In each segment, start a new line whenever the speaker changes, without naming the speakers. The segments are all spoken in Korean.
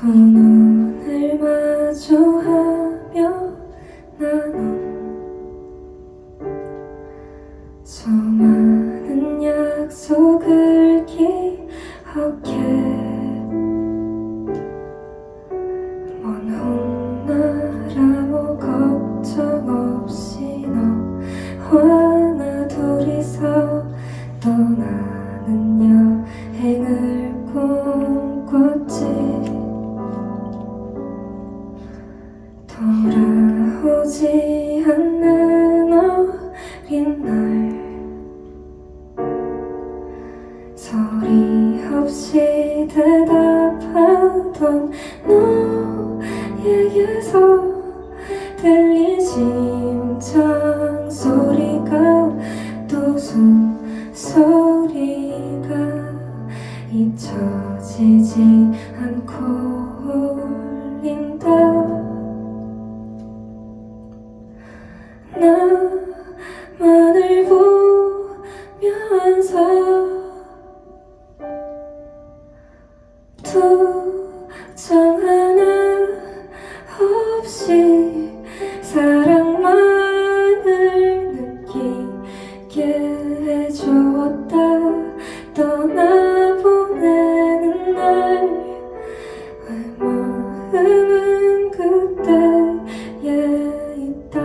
두 눈을 마주하며 나눈 수많은 약속을 기억해. 먼 훗날 아무 걱정 없이 너와 나 둘이서 떠나 오지 않는 어린 날. 소리 없이 대답하던 너에게서 들린 심장 소리가 또 숨소리가 잊혀지지 않고 울린다 그때에 있다.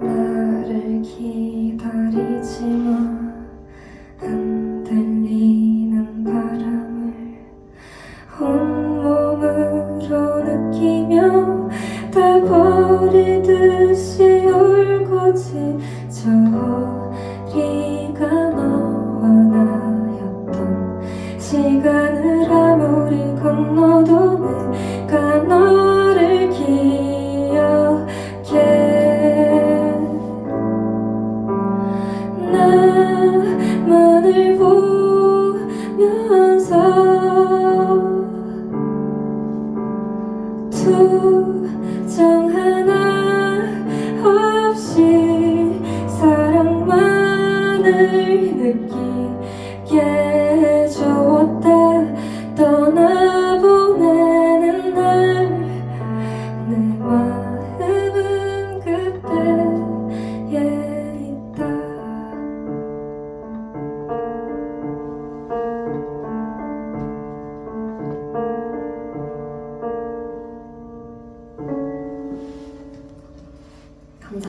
나를 기다리지만 흔들리는 바람을 온몸으로 느끼며 다 버리듯이 울고지 저 투정 하나